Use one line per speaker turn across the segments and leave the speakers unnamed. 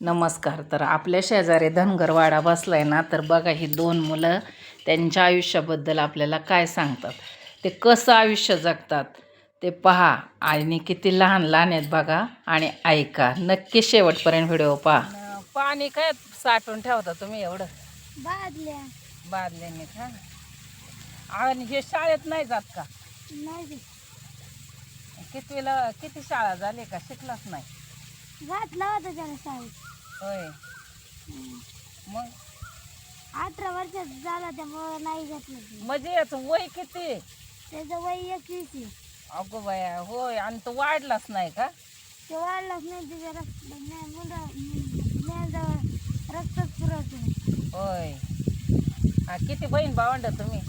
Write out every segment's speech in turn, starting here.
नमस्कार. तर आपल्या शेजारी धनगरवाडा बसलाय ना तर बघा ही दोन मुलं त्यांच्या आयुष्याबद्दल आपल्याला काय सांगतात. ते कसं आयुष्य जगतात ते पहा. आणि किती लहान लहान आहेत बघा आणि ऐका. नक्की शेवटपर्यंत व्हिडिओ पहा. पाणी काय साठवून ठेवता तुम्ही एवढं?
बादल्या.
बादल्याने का? आणि हे शाळेत नाही जात का?
नाही
कितवीला किती शाळा झाली का? शिकलाच नाही.
घातला होता त्याला शाळेत.
होय. मग?
अठरा वर्षात झाला त्यामुळं नाही घातलं ते.
म्हणजे याचं वय किती?
त्याचं वय एकवीस आहे.
अगो बाया होय आणि तो वाढलाच नाही का?
ते वाढलाच नाही त्याच्या रक्त नाही मुलं मेंदळ रक्तच पुरवतो
होय. हा, किती बहीण भावंड तुम्ही?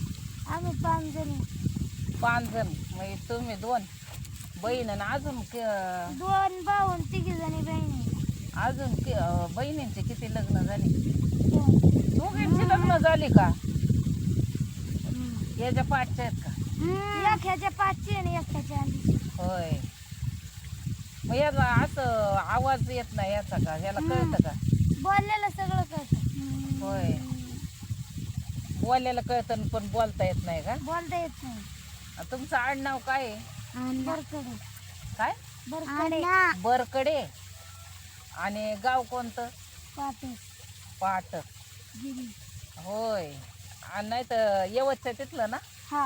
आम्ही पाच जण.
पाच जण. म्हणजे तुम्ही दोन बहीण आणि अजून क-
दोन भाऊ आणि तिघी जणी.
अजून कि- अं, बहिणींचे किती लग्न झाले?
दोन.
दोघींची लग्न झाली का. याच्या पाठच्या आहेत का?
एक ह्याच्या पाचची आणि एक ह्याच्या आधीची
होय. मग याचा असं आवाज येत नाही याचा का? याला कळतं का?
बोललेलं सगळं कळतं.
होय. बोलायला कळतं पण बोलता येत नाही का?
बोलता येत नाही.
तुमचं आडनाव काय आहे?
बरकडे
काय?
बरकडे.
बरकडे. आणि गाव कोणतं?
पाटे
पाट
गिरी.
होय. आणि नाही तर यवतच्या तिथलं ना?
हा.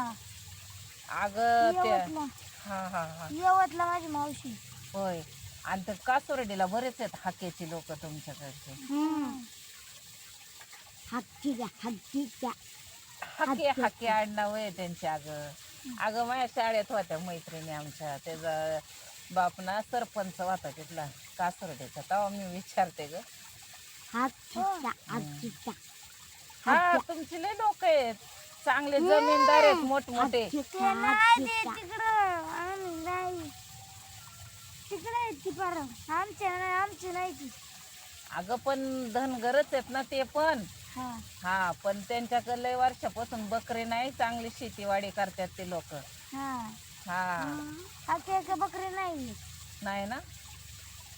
अगं
यवतला.
हा हा हा.
यवतला माझी मावशी.
होय. आणि ते कासोरडीला बरेच आहेत हाकेची लोक तुमच्याकडचे.
हक्कीच्या हक्कीच्या
हाके. हाके आडनाव आहे त्यांचे अगं. अगं माझ्या शाळेत होत्या मैत्रिणी आमच्या. त्याचा बाप ना सरपंच होता तिथला कासोरडीचा. तेव्हा मी विचारते ग. हा तुमची लय लोक आहेत. चांगले जमीनदार आहेत मोठमोठे.
तिकडे ती पार. आमच्या नाही आमची नाही ती.
अगं पण धनगरच आहेत ना ते पण.
हा.
हा पण त्यांच्याकडे लय वर्षापासून बकरी नाही चांगली शेतीवाडी करतात ते लोक.
हा.
हा.
एक बकरी नाही.
नाही ना?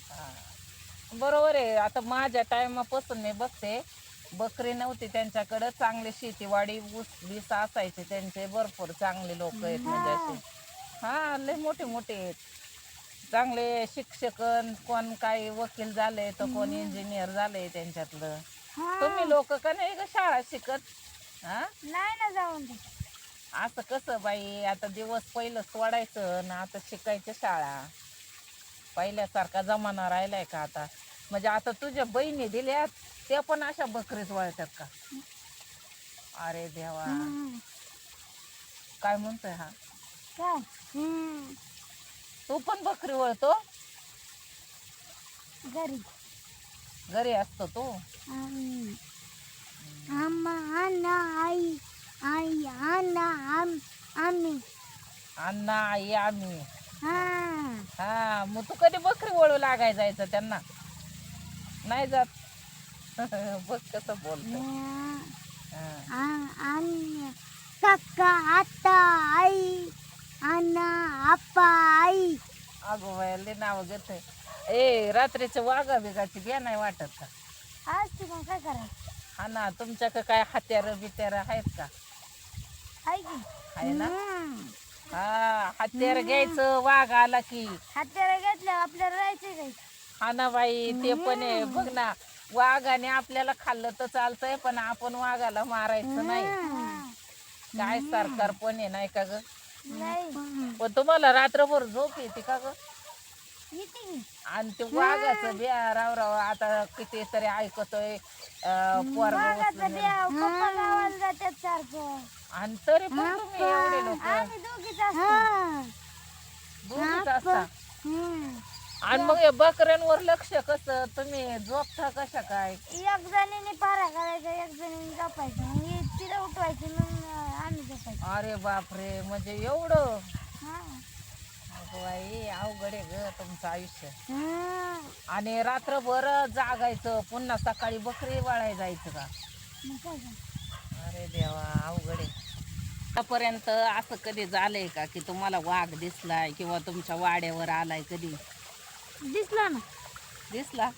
हा. बरोबर आहे. आता माझ्या टायमापासून मी बघते बकरी नव्हती त्यांच्याकडे. चांगली शेतीवाडी ऊस बीस असायचे त्यांचे. भरपूर चांगले लोक आहेत म्हणजे असे हा लय मोठे मोठे आहेत. चांगले शिक्षक कोण काही वकील झाले तर कोण इंजिनियर झाले त्यांच्यातलं.
हा.
तुम्ही लोक का नाही ग शाळा शिकत? हा?
नाही ना जाऊन. दे
असं कसं बाई आता दिवस पहिलं सोडायचं ना आता शिकायचं शाळा. पहिल्यासारखा जमाना राहिलाय का आता? म्हणजे आता तुझ्या बहिणी दिल्यात त्या पण अशा बकरीच वळतात का? अरे देवा. काय म्हणतोय हा?
काय.
तू पण बकरी वळतो?
घरी.
घरी असतो तू?
आम्ही. आम्हा अण्णा आई. आई अण्णा आम आम्ही.
अण्णा आई आम्ही.
हा.
हा मग तू कधी बकरी वळू लागाय जायचं त्यांना? नाही जात. बघ कसं बोलतोय. हा.
आणि काका आत्ता आई अण्णा आप्पा आई.
अगो बाया नाव घेत ए रात्रीचं वाघा बिगाची घ्या नाही वाटत का?
आज तू काय करायचं
हा ना तुमच्याकडे काय हत्यार बित्यार आहेत का?
आहे की?
आहे ना
हम्म.
हा हत्यार घ्यायचं वाघ आला की.
हत्यारा घेतल्यावर आपल्याला राहायचं काय?
हा ना बाई ते पण आहे. बघ ना वाघाने आपल्याला खाल्लं तर चालतंय पण आपण वाघाला मारायचं नाही. काय सरकार पण आहे नाही का ग?
नाही.
पण तुम्हाला रात्रभर झोप येते का ग? आणि ते वाघाचं बिया राव राव आता किती तरी ऐकतोय अं, पोरगं उचलून. आणि तरी पण तुम्ही एवढे लोक.
दोघीच असतो.
आणि मग या बकऱ्यांवर लक्ष कसं तुम्ही झोपता कशा काय?
एक जणीने पारा करायचा एक जणीने जपायचं मग तिला उठवायची मग आम्ही जपायचं
अरे बापरे म्हणजे एवढं. बाई अवघड आहे ग तुमचं आयुष्य.
हा.
आणि रात्रभर जागायचं पुन्हा सकाळी बकरी वाळाय जायचं का?
मग काय झालं?
अरे देवा अवघड आहे. आतापर्यंत असं कधी झालंय का की तुम्हाला वाघ दिसलाय किंवा तुमच्या वाड्यावर आलाय कधी?
दिसला ना.
दिसला?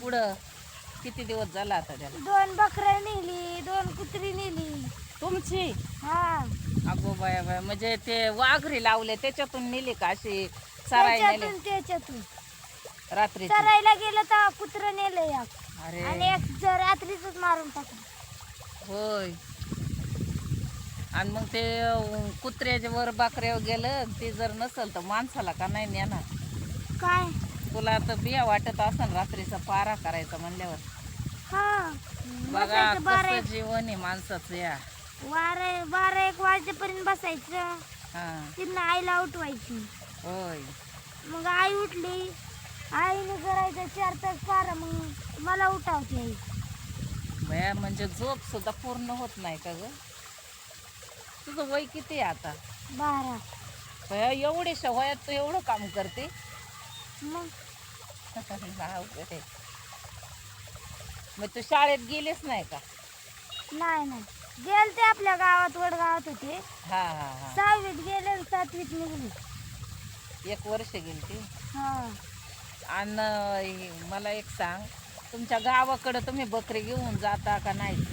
पुढं किती दिवस झाला आता त्याला?
दोन बकऱ्या नेली दोन कुत्री नेली.
तुमची?
हा.
अगो बाया बाया म्हणजे ते वाघरी लावले त्याच्यातून नेली का अशी सराई नेली?
त्याच्यातून. त्याच्यातून
रात्री
चरायला गेलं तर कुत्र नेलं
अरे.
आणि एक जर रात्रीच मारून टाकलं.
होय. आणि मग ते अं, कुत्र्याच्या वर बाकऱ्यावर गेलं ते जर नसल तर माणसाला का नाही नेणार?
काय?
तुला तर बिया वाटत असन रात्रीचा पारा करायचा म्हणल्यावर.
हा.
बघा
बसायचं बारा
कसं
एक
जीवन आहे माणसाचं या.
बारा बारा एक वाजेपर्यंत बसायचं.
हा.
तिथनं आईला उठवायची.
होय.
मग आई उठली. आईने करायचं चार तास पारा मग मला उठावते आई.
बया म्हणजे झोप सुद्धा पूर्ण होत नाही का ग? तुझं वय किती आहे आता?
बारा.
बया एवढ्याशा वयात तू एवढं काम करते?
मग?
अवघड आहे. मग तू शाळेत गेलीच नाही का?
नाही नाही. गेल ते आपल्या गावात वडगावात होते.
हा हा हा.
सहावीत गेले आणि सातवीत निघली.
एक वर्ष गेली ती
हा
आणि मला एक सांग तुमच्या गावाकडं तुम्ही बकरी घेऊन जाता का नाही?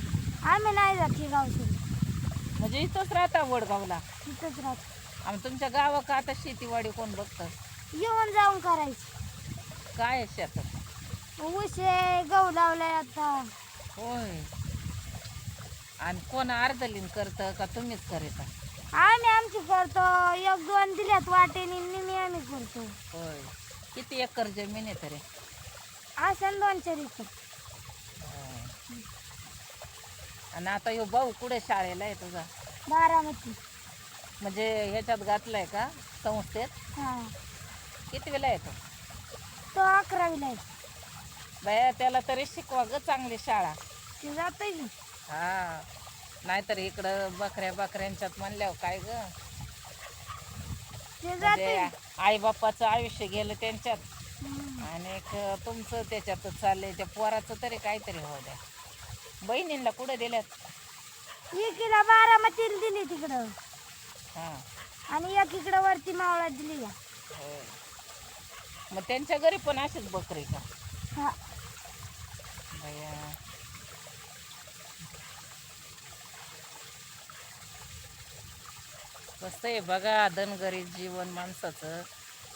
आम्ही नाही जात हे गाव सोडून
म्हणजे इथंच राहता वडगावला?
तिथंच राहतो.
आणि तुमच्या गावाक आता शेतीवाडी कोण बघतं?
येऊन जाऊन करायची.
काय शेतात?
ऊस आहे गहू लावलाय आता.
होय. आणि कोण अर्धलीन करतं का तुम्हीच करता?
आम्ही आमची करतो. एक दोन दिल्यात वाटेने आम्ही करतो.
होय. किती एकर जमीन आहे तरी?
असं दोन चार एकर.
होय. आणि आता ह्यो भाऊ कुठे शाळेला आहे तुझा?
बारामती.
म्हणजे ह्याच्यात घातलाय का संस्थेत?
हा.
किती वेळा येतो
तो अकरावीला आहे.
बाया त्याला तरी शिकवा ग चांगली शाळा.
ते जातोय की
हा. नाहीतर इकडं बकऱ्या बकऱ्यांच्यात म्हणल्यावर काय ग?
ते
म्हणजे आई बापाचं आयुष्य गेलं त्यांच्यात.
हम्म.
आणि एक तुमचं त्याच्यातच चाललंय. त्या पोराचं तरी काहीतरी हो द्या. बहिणींना कुठं दिल्यात?
एकीला बारामतीला दिली तिकडं.
हा.
आणि एक इकडं वरती मावळात दिली या.
होय. मग त्यांच्या घरी पण अशीच बकरी का?
हा.
बया. कसं आहे बघा धनगरीब जीवन माणसाचं.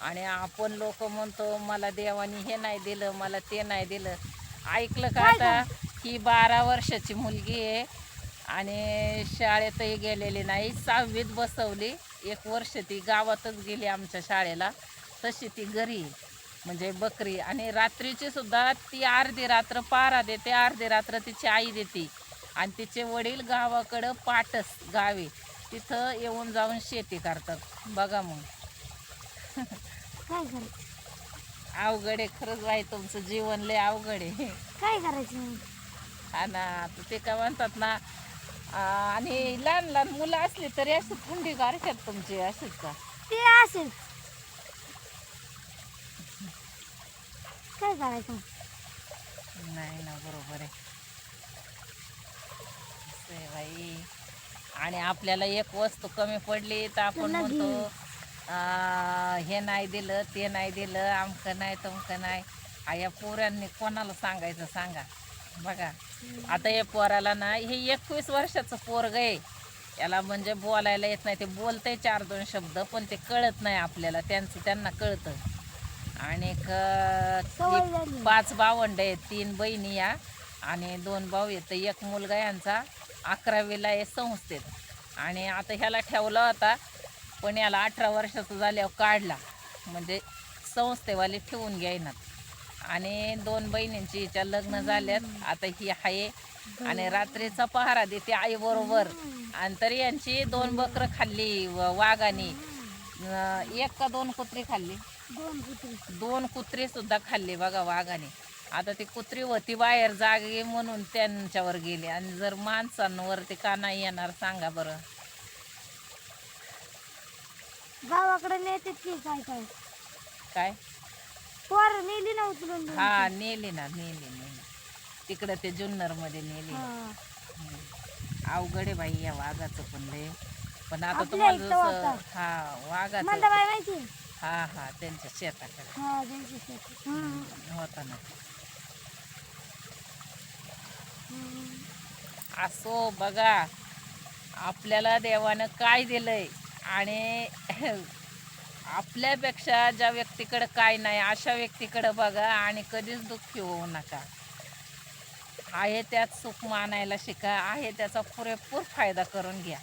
आणि आपण लोक म्हणतो मला देवानी हे नाही दिलं मला ते नाही दिलं. ऐकलं का आता? ही बारा वर्षाची मुलगी आहे आणि शाळेतही गेलेली नाही सहावीत बसवली. एक वर्ष ती गावातच गेली आमच्या शाळेला. तशी ती घरी. म्हणजे बकरी. आणि रात्रीची सुद्धा ती अर्धी रात्र पारा देते अर्धी रात्र तिची आई देते. आणि तिचे वडील गावाकडं पाटस गावी तिथं येऊन जाऊन शेती करतात. बघा मग.
काय करायचं?
अवघड आहे खरंच बाई तुमचं जीवन लय अवघड आहे.
काय करायचं?
हा ना आता ते काय म्हणतात ना आ, आणि लहान लहान मुलं असली तरी अशी थंडी गारख्यात तुमची अशीच का?
ते असेल काय करायचं
नाही ना बरोबर आहे. असं आहे बाई. आणि आपल्याला एक वस्तू कमी पडली तर आपण. म्हणतो हे नाही दिलं ते नाही दिलं आमकं नाही तमकं नाही. या पोरांनी कोणाला सांगायचं सांगा. बघा. आता या पोराला ना हे एकवीस वर्षाचं पोरग आहे. याला म्हणजे बोलायला येत नाही. ते बोलतंय चार दोन शब्द पण ते कळत नाही आपल्याला. त्यांचं त्यांना कळतं. आणि. पाच भावंड आहेत. तीन बहिणी या आणि दोन भाऊ आहेत. एक मुलगा यांचा. अकरावीला आहे संस्थेत. आणि आता ह्याला ठेवला होता पण याला अठरा वर्षाचा झाल्यावर काढला. म्हणजे संस्थेवाले ठेवून घ्यायनात आणि दोन बहिणींची हिच्या लग्न झाल्यात. आता ही आहे. आणि रात्रीचा पहारा देते आई बरोबर. आणि तरी यांची दोन बकरं खाल्ली वाघाने. एक का दोन कुत्री खाल्ली?
दोन कुत्री.
दोन कुत्री सुद्धा खाल्ली बघा वाघाने. आता ती कुत्री होती बाहेर जागे म्हणून त्यांच्यावर गेली आणि जर माणसांवर ते का नाही येणार सांगा बरं
गावाकडे नेते की काय काय
काय
पोर नेली ना उचलून दोन.
हा नेली ना नेली नेली तिकडं ते जुन्नरमध्ये नेली
हा.
हम्म. अवघड आहे बाई या वाघाचं पण लय पण आता
आपल्या
तुम्हाला
इथं
जसं
होता.
हा वाघाचं
मंदाबाई माहिती
हा हा त्यांच्या शेताकडे
हा त्यांची शेती. हम्म.
होता ना असो बघा आपल्याला देवानं काय दिलंय आणि आपल्यापेक्षा ज्या व्यक्तीकडं काय नाही अशा व्यक्तीकडं बघा आणि कधीच दुःखी होऊ नका. आहे त्यात सुख मानायला शिका आहे त्याचा पुरेपूर फायदा करून घ्या.